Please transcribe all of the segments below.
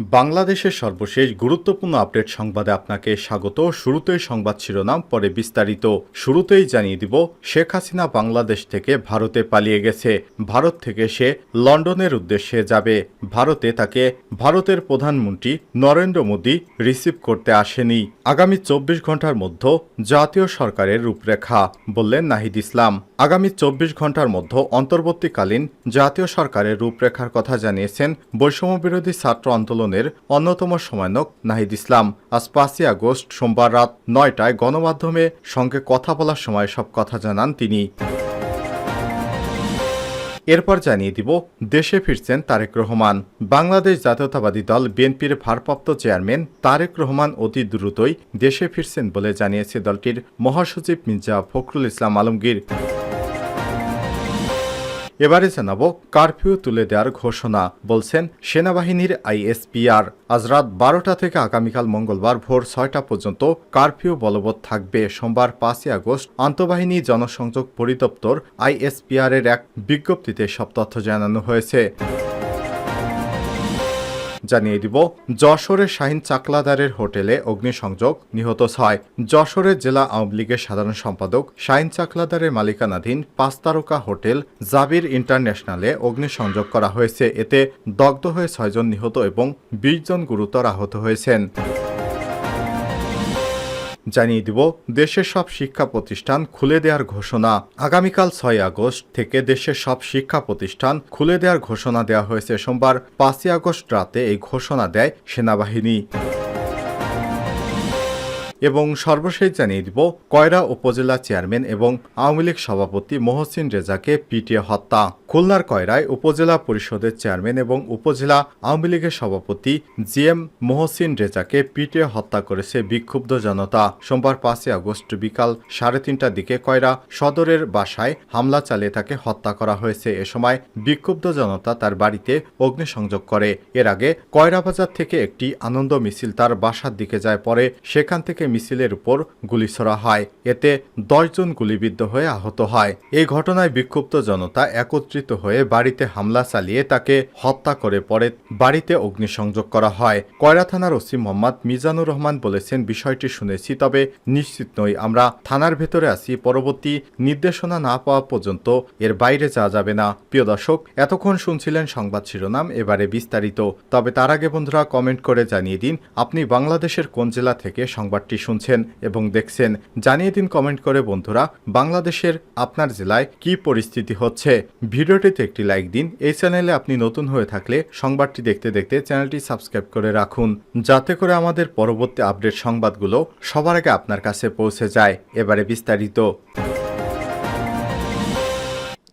বাংলাদেশের সর্বশেষ গুরুত্বপূর্ণ আপডেট সংবাদে আপনাকে স্বাগত। শুরুতেই সংবাদ শিরোনাম, পরে বিস্তারিত। শুরুতেই জানিয়ে দিব, শেখ হাসিনা বাংলাদেশ থেকে ভারতে পালিয়ে গেছে। ভারত থেকে সে লন্ডনের উদ্দেশ্যে যাবে। ভারতে তাকে ভারতের প্রধানমন্ত্রী নরেন্দ্র মোদী রিসিভ করতে আসেনি। আগামী চব্বিশ ঘণ্টার মধ্যে জাতীয় সরকারের রূপরেখা, বললেন নাহিদ ইসলাম। আগামী চব্বিশ ঘণ্টার মধ্যে অন্তর্বর্তীকালীন জাতীয় সরকারের রূপরেখার কথা জানিয়েছেন বৈষম্য বিরোধী ছাত্র আন্দোলনের অন্যতম সমন্বয়ক নাহিদ ইসলাম। আজ পাঁচই আগস্ট সোমবার রাত নয়টায় গণমাধ্যমে সঙ্গে কথা বলার সময় সব কথা জানান তিনি। এরপর জানিয়ে দিব, দেশে ফিরছেন তারেক রহমান। বাংলাদেশ জাতীয়তাবাদী দল বিএনপির ভারপ্রাপ্ত চেয়ারম্যান তারেক রহমান অতি দ্রুতই দেশে ফিরছেন বলে জানিয়েছে দলটির মহাসচিব মির্জা ফখরুল ইসলাম আলমগীর। এবারে জানাব কারফিউ তুলে দেওয়ার ঘোষণা, বলছেন সেনাবাহিনীর আইএসপিআর। আজ রাত বারোটা থেকে আগামীকাল মঙ্গলবার ভোর ছয়টা পর্যন্ত কারফিউ বলবৎ থাকবে। সোমবার পাঁচই আগস্ট আন্তঃবাহিনী জনসংযোগ পরিদপ্তর আইএসপিআর এর এক বিজ্ঞপ্তিতে সব তথ্য জানানো হয়েছে। জানিয়ে দিব যশোরের শাহিন চাকলাদারের হোটেলে অগ্নিসংযোগ নিহত ছয়। যশোরের জেলা আওয়ামী লীগের সাধারণ সম্পাদক শাহিন চাকলাদারের মালিকানাধীন পাঁচতারকা হোটেল জাবির ইন্টারন্যাশনালে অগ্নিসংযোগ করা হয়েছে। এতে দগ্ধ হয়ে ছয়জন নিহত এবং বিশ জন গুরুতর আহত হয়েছেন। জানিয়ে দিব, দেশের সব শিক্ষা প্রতিষ্ঠান খুলে দেওয়ার ঘোষণা। আগামীকাল ছয় আগস্ট থেকে দেশের সব শিক্ষা প্রতিষ্ঠান খুলে দেওয়ার ঘোষণা দেওয়া হয়েছে সোমবার। পাঁচই আগস্ট রাতে এই ঘোষণা দেয় সেনাবাহিনী। এবং সর্বশেষ জানিয়ে দিব, কয়রা উপজেলা চেয়ারম্যান এবং আওয়ামী লীগ সভাপতি মহসিন রেজাকে পিটিয়ে হত্যা। খুলনার কয়রায় উপজেলা পরিষদের চেয়ারম্যান এবং উপজেলা আওয়ামী লীগের সভাপতি জি এম মহসিন রেজাকে পিটিয়ে হত্যা করেছে বিক্ষুব্ধ জনতা। সোমবার পাঁচই আগস্ট বিকাল সাড়ে তিনটার দিকে কয়রা সদরের বাসায় হামলা চালিয়ে তাকে হত্যা করা হয়েছে। এ সময় বিক্ষুব্ধ জনতা তার বাড়িতে অগ্নিসংযোগ করে। এর আগে কয়রা বাজার থেকে একটি আনন্দ মিছিল তার বাসার দিকে যায়, পরে সেখান থেকে মিছিলের উপর গুলি ছোড়া হয়। এতে দশজন গুলিবিদ্ধ হয়ে আহত হয়। এই ঘটনায় বিক্ষুব্ধ জনতা একত্রিত হয়ে বাড়িতে হামলা চালিয়ে তাকে হত্যা করে পরে বাড়িতে অগ্নিসংযোগ করা হয়। কয়রা থানার ওসি মোহাম্মদ মিজানুর রহমান বলেছেন, বিষয়টি শুনেছি, তবে নিশ্চিত নই। আমরা থানার ভেতরে আছি, পরবর্তী নির্দেশনা না পাওয়া পর্যন্ত এর বাইরে যাওয়া যাবে না। প্রিয় দর্শক, এতক্ষণ শুনছিলেন সংবাদ শিরোনাম, এবারে বিস্তারিত। তবে তার আগে বন্ধুরা, কমেন্ট করে জানিয়ে দিন, আপনি বাংলাদেশের কোন জেলা থেকে সংবাদটি শুনছেন এবং দেখছেন, জানিয়ে দিন কমেন্ট করে বন্ধুরা, বাংলাদেশের আপনার জেলায় কি পরিস্থিতি হচ্ছে। ভিডিওটিতে একটি লাইক দিন, এই চ্যানেলে আপনি নতুন হয়ে থাকলে সংবাদটি দেখতে দেখতে চ্যানেলটি সাবস্ক্রাইব করে রাখুন, যাতে করে আমাদের পরবর্তী আপডেট সংবাদগুলো সবার আগে আপনার কাছে পৌঁছে যায়। এবারে বিস্তারিত।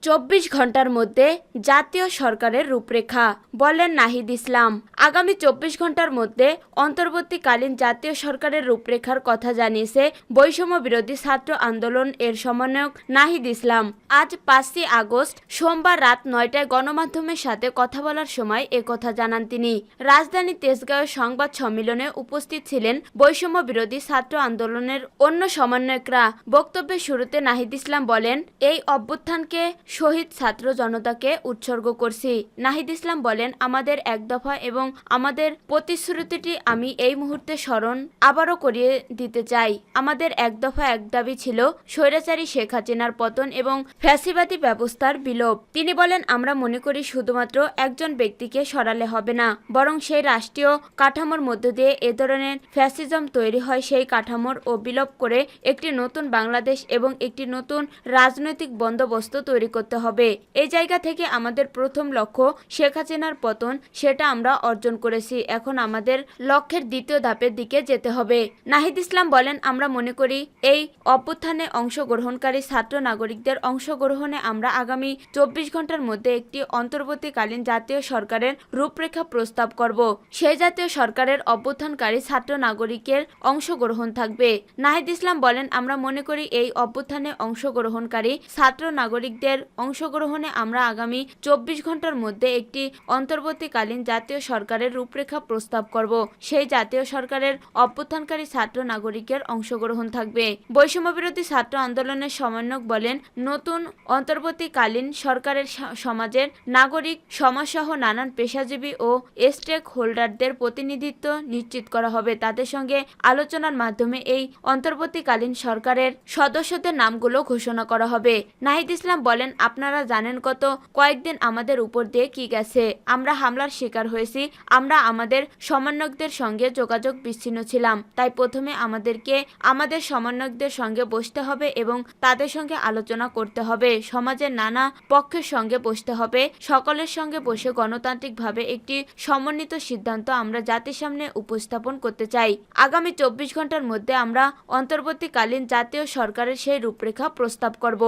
চব্বিশ ঘণ্টার মধ্যে জাতীয় সরকারের রূপরেখা, বলেন নাহিদ ইসলাম। আগামী চব্বিশ ঘণ্টার মধ্যে অন্তর্বর্তীকালীন জাতীয় সরকারের রূপরেখার কথা জানিয়েছে বৈষম্য বিরোধী ছাত্র আন্দোলন এর সমন্বয়ক নাহিদ ইসলাম। আজ পাঁচই আগস্ট, সোমবার রাত নয়টায় গণমাধ্যমের সাথে কথা বলার সময় কথা জানান তিনি। রাজধানী তেজগাঁও সংবাদ সম্মেলনে উপস্থিত ছিলেন বৈষম্য বিরোধী ছাত্র আন্দোলনের অন্য সমন্বয়করা। বক্তব্যের শুরুতে নাহিদ ইসলাম বলেন, এই অভ্যুত্থানকে শহীদ ছাত্র জনতাকে উৎসর্গ করছি। নাহিদ ইসলাম বলেন, আমাদের এক দফা এবং আমাদের প্রতিশ্রুতিটি আমি এই মুহূর্তে স্মরণ আবারও করিয়ে দিতে চাই। আমাদের এক দফা এক দাবি ছিল স্বৈরাচারী শেখ হাসিনার পতন এবং ফ্যাসিবাদী ব্যবস্থার বিলোপ। তিনি বলেন, আমরা মনে করি শুধুমাত্র একজন ব্যক্তিকে সরালে হবে না, বরং সেই রাষ্ট্রীয় কাঠামোর মধ্য দিয়ে এ ধরনের ফ্যাসিজম তৈরি হয়, সেই কাঠামোর ও বিলোপ করে একটি নতুন বাংলাদেশ এবং একটি নতুন রাজনৈতিক বন্দোবস্ত তৈরি করতে হবে। এই জায়গা থেকে আমাদের প্রথম লক্ষ্য শেখ হাসিনার পতন, সেটা আমরা অর্জন করেছি। এখন আমাদের লক্ষ্যের দ্বিতীয় ধাপের দিকে যেতে হবে। নাহিদ ইসলাম বলেন, আমরা মনে করি, এই অভ্যুত্থানে অংশগ্রহণকারী ছাত্র নাগরিকদের অংশগ্রহণে আমরা আগামী চব্বিশ ঘণ্টার মধ্যে একটি অন্তর্বর্তীকালীন জাতীয় সরকারের রূপরেখা প্রস্তাব করব। সেই জাতীয় সরকারের অভ্যুত্থানকারী ছাত্র নাগরিকের অংশগ্রহণ থাকবে। নাহিদ ইসলাম বলেন, আমরা মনে করি, এই অভ্যুত্থানে অংশগ্রহণকারী ছাত্র নাগরিকদের অংশগ্রহণে আমরা আগামী চব্বিশ ঘণ্টার মধ্যে একটি অন্তর্বর্তীকালীন জাতীয় সরকারের রূপরেখা প্রস্তাব করব। সেই জাতীয় সরকারের অভ্যুত্থানকারী ছাত্র নাগরিকের অংশগ্রহণ থাকবে। বৈষম্য বিরোধী ছাত্র আন্দোলনের সমন্বয়ক বলেন, নতুন অন্তর্বর্তীকালীন সরকারের সমাজের নাগরিক, সমাজসহ নানান পেশাজীবী ও স্টেক হোল্ডারদের প্রতিনিধিত্ব নিশ্চিত করা হবে। তাদের সঙ্গে আলোচনার মাধ্যমে এই অন্তর্বর্তীকালীন সরকারের সদস্যদের নামগুলো ঘোষণা করা হবে। নাহিদ ইসলাম বলেন আপনারা জানেন কত? কয়েকদিন আমাদের উপর দিয়ে কি গেছে? আমরা হামলার শিকার হয়েছি। আমরা আমাদের সমন্বয়কদের সঙ্গে যোগাযোগ বিচ্ছিন্ন ছিলাম। তাই প্রথমে আমাদেরকে আমাদের সমন্বয়কদের সঙ্গে বসতে হবে এবং তাদের সঙ্গে আলোচনা করতে হবে। সমাজের নানা পক্ষের সঙ্গে বসতে হবে। সকলের সঙ্গে বসে গণতান্ত্রিকভাবে একটি সমন্বিত সিদ্ধান্ত আমরা জাতির সামনে উপস্থাপন করতে চাই। আগামী চব্বিশ ঘণ্টার মধ্যে আমরা অন্তর্বর্তীকালীন জাতীয় সরকারের সেই রূপরেখা প্রস্তাব করব।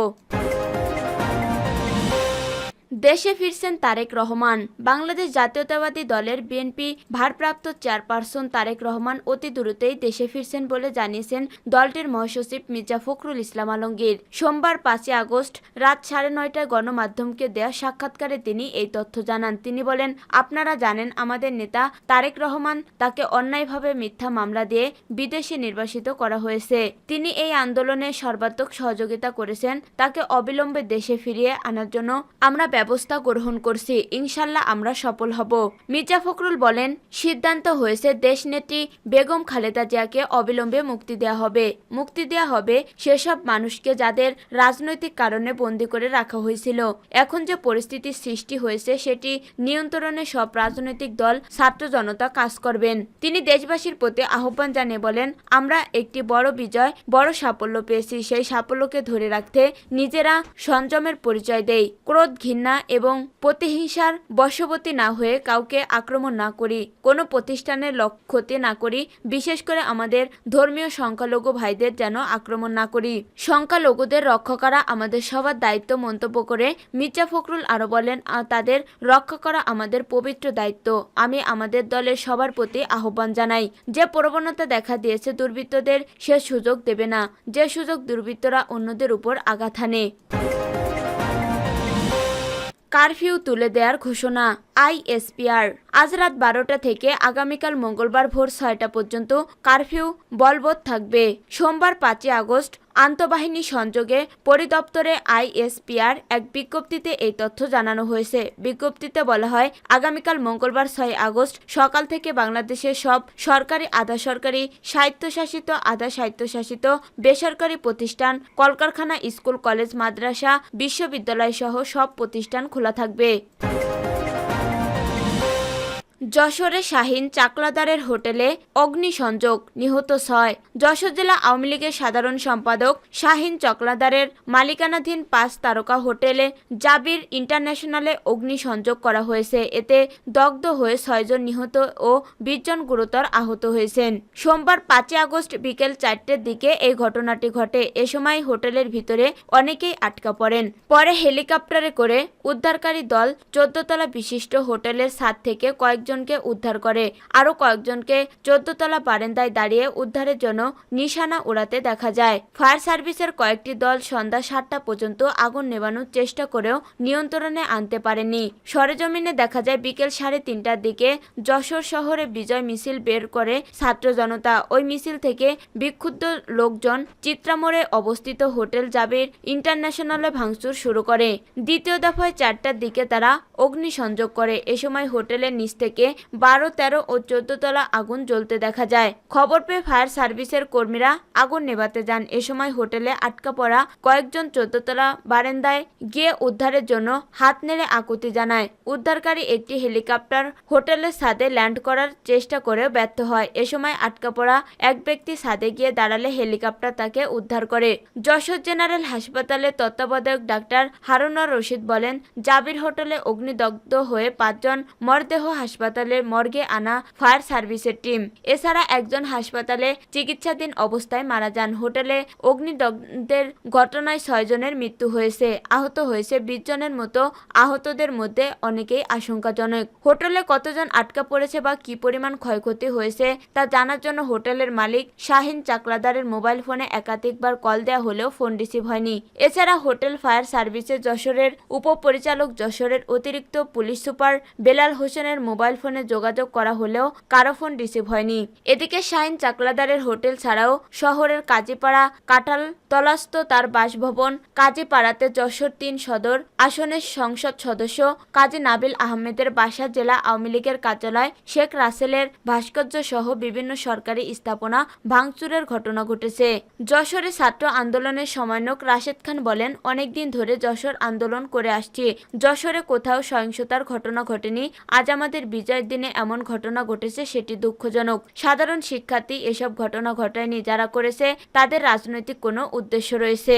দেশে ফিরছেন তারেক রহমান। বাংলাদেশ জাতীয়তাবাদী দলের বিএনপি ভারপ্রাপ্ত চেয়ারপারসন তারেক রহমান অতি দ্রুতই দেশে ফিরছেন বলে জানিয়েছেন দলটির মহাসচিব মির্জা ফখরুল ইসলাম আলমগীর। সোমবার পাঁচই আগস্ট রাত সাড়ে নয়টায় গণমাধ্যমকে দেয়া সাক্ষাৎকারে তিনি এই তথ্য জানান। তিনি বলেন, আপনারা জানেন, আমাদের নেতা তারেক রহমান তাকে অন্যায়ভাবে মিথ্যা মামলা দিয়ে বিদেশে নির্বাসিত করা হয়েছে। তিনি এই আন্দোলনে সর্বাত্মক সহযোগিতা করেছেন। তাকে অবিলম্বে দেশে ফিরিয়ে আনার জন্য আমরা ব্যবস্থা গ্রহণ করছি, ইনশাল্লাহ আমরা সফল হব। মির্জা ফখরুল বলেন, সিদ্ধান্ত হয়েছে দেশনেত্রী বেগম খালেদা জিয়াকে অবিলম্বে মুক্তি দেওয়া হবে। মুক্তি দেওয়া হবে সেসব মানুষকে যাদের রাজনৈতিক কারণে বন্দি করে রাখা হয়েছিল। এখন যে পরিস্থিতির সৃষ্টি হয়েছে, সেটি নিয়ন্ত্রণে সব রাজনৈতিক দল, ছাত্র জনতা কাজ করবেন। তিনি দেশবাসীর প্রতি আহ্বান জানিয়ে বলেন, আমরা একটি বড় বিজয়, বড় সাফল্য পেয়েছি। সেই সাফল্যকে ধরে রাখতে নিজেরা সংযমের পরিচয় দেই। ক্রোধ ঘৃণা এবং প্রতিহিংসার বশবর্তী না হয়ে কাউকে আক্রমণ না করি কোনো প্রতিষ্ঠানের ক্ষতি না করি বিশেষ করে আমাদের ধর্মীয় সংখ্যালঘু ভাইদের যেন আক্রমণ না করি। সংখ্যালঘুদের রক্ষা করা আমাদের সবার দায়িত্ব মন্তব্য করে মির্জা ফখরুল আরও বলেন "আ, তাদের রক্ষা করা আমাদের পবিত্র দায়িত্ব। আমি আমাদের দলের সবার প্রতি আহ্বান জানাই। যে প্রবণতা দেখা দিয়েছে দুর্বৃত্তদের সে সুযোগ দেবে না। যে সুযোগ দুর্বৃত্তরা অন্যদের উপর আঘাত হানে। কারফিউ তুলে দেওয়ার ঘোষণা আইএসপিআর। আজ রাত বারোটা থেকে আগামীকাল মঙ্গলবার ভোর ছয়টা পর্যন্ত কারফিউ বলবৎ থাকবে। সোমবার পাঁচই আগস্ট আন্তঃবাহিনী সংযোগে পরিদপ্তরে আইএসপিআর এক বিজ্ঞপ্তিতে এই তথ্য জানানো হয়েছে। বিজ্ঞপ্তিতে বলা হয়, আগামীকাল মঙ্গলবার ছয় আগস্ট সকাল থেকে বাংলাদেশের সব সরকারি আধা সরকারি স্বায়ত্তশাসিত আধা স্বায়ত্তশাসিত বেসরকারি প্রতিষ্ঠান, কলকারখানা, স্কুল, কলেজ, মাদ্রাসা, বিশ্ববিদ্যালয় সহ সব প্রতিষ্ঠান খোলা থাকবে। যশোরে শাহিন চাকলাদারের হোটেলে অগ্নিসংযোগ নিহত ছয়। যশোর জেলা আওয়ামী লীগের সাধারণ সম্পাদক শাহিন চকলাদারের মালিকানাধীন পাঁচ তারকা হোটেলে জাবির ইন্টারন্যাশনালে অগ্নিসংযোগ করা হয়েছে। এতে দগ্ধ হয়ে ছয়জন নিহত ও বিশজন গুরুতর আহত হয়েছেন। সোমবার পাঁচই আগস্ট বিকেল চারটের দিকে এই ঘটনাটি ঘটে। এ সময় হোটেলের ভিতরে অনেকেই আটকা পড়েন। পরে হেলিকপ্টারে করে উদ্ধারকারী দল চোদ্দতলা বিশিষ্ট হোটেলের ছাদ থেকে কয়েকজনকে উদ্ধার করে। আরও কয়েকজনকে চোদ্দতলা বারান্দায় দাঁড়িয়ে উদ্ধারের জন্য নিশানা উড়াতে দেখা যায়। ফায়ার সার্ভিসের কয়েকটি দল সন্ধ্যা সাতটা পর্যন্ত আগুন নেভানোর চেষ্টা করেও নিয়ন্ত্রণে আনতে পারেনি। সরেজমিনে দেখা যায় বিকেল সাড়ে তিনটার দিকে যশোর শহরে বিজয় মিছিল বের করে ছাত্র জনতা। ওই মিছিল থেকে বিক্ষুব্ধ লোকজন চিত্রামোড়ে অবস্থিত হোটেল জাবির ইন্টারন্যাশনালে ভাঙচুর শুরু করে। দ্বিতীয় দফায় চারটার দিকে তারা অগ্নিসংযোগ করে। এ সময় হোটেলের নিচ থেকে বারো, তেরো ও চোদ্দ তলা আগুন জ্বলতে দেখা যায়। খবর পেয়ে ফায়ার সার্ভিসের কর্মীরা আগুন নেভাতে যান। এ সময় হোটেলে আটকা পড়া কয়েকজন চোদ্দতলা বারান্দায় গিয়ে উদ্ধারের জন্য হাত নেড়ে আকুতি জানায়। উদ্ধারকারী একটি হেলিকপ্টার হোটেলের ছাদে ল্যান্ড করার চেষ্টা করেও ব্যর্থ হয়। এ সময় আটকা পড়া এক ব্যক্তি ছাদে গিয়ে দাঁড়ালে হেলিকপ্টার তাকে উদ্ধার করে। যশোর জেনারেল হাসপাতালের তত্ত্বাবধায়ক ডাক্তার হারুনার রশিদ বলেন, জাবির হোটেলে অগ্নিদগ্ধ হয়ে পাঁচজন মরদেহ হাসপাতালে হাসপাতালে মর্গে আনা ফায়ার সার্ভিসের টিম। এছাড়া একজন হাসপাতালে চিকিৎসাধীন অবস্থায় মারা যান। হোটেলে অগ্নিদগ্ধের ঘটনায় ছয়জনের মৃত্যু হয়েছে। আহত হয়েছে বিশ জনের মতো। আহতদের মধ্যে অনেকেই আশঙ্কাজনক। হোটেলে কতজন আটকা পড়েছে বা কি পরিমাণ ক্ষয়ক্ষতি হয়েছে তা জানার জন্য হোটেলের মালিক শাহিন চাকলাদারের মোবাইল ফোনে একাধিকবার কল দেওয়া হলেও ফোন রিসিভ হয়নি। এছাড়া হোটেল ফায়ার সার্ভিসের যশোরের উপপরিচালক যশোরের অতিরিক্ত পুলিশ সুপার বেলাল হোসেনের মোবাইল ফোনে যোগাযোগ করা হলেও কারও ফোন রিসিভ হয়নি। এদিকে শাহিন চাকলাদারের হোটেল ছাড়াও শহরের কাজীপাড়া, কাঁঠাল তলাস্ত তার বাসভবন, কাজীপাড়াতে যশোর তিন সদর আসনের সংসদ সদস্য কাজী নাবিল আহমেদের বাসা জেলা আওয়ামী লীগের কার্যালয় শেখ রাসেলের ভাস্কর্য সহ বিভিন্ন সরকারি স্থাপনা ভাঙচুরের ঘটনা ঘটেছে। যশোরে ছাত্র আন্দোলনের সমন্বয়ক রাশেদ খান বলেন, অনেকদিন ধরে যশোর আন্দোলন করে আসছি। যশোরে কোথাও সহিংসতার ঘটনা ঘটেনি। আজ আমাদের বিজয়ের দিনে এমন ঘটনা ঘটেছে সেটি দুঃখজনক। সাধারণ শিক্ষার্থী এসব ঘটনা ঘটায়নি যারা করেছে, তাদের রাজনৈতিক কোনো উদ্দেশ্য রয়েছে।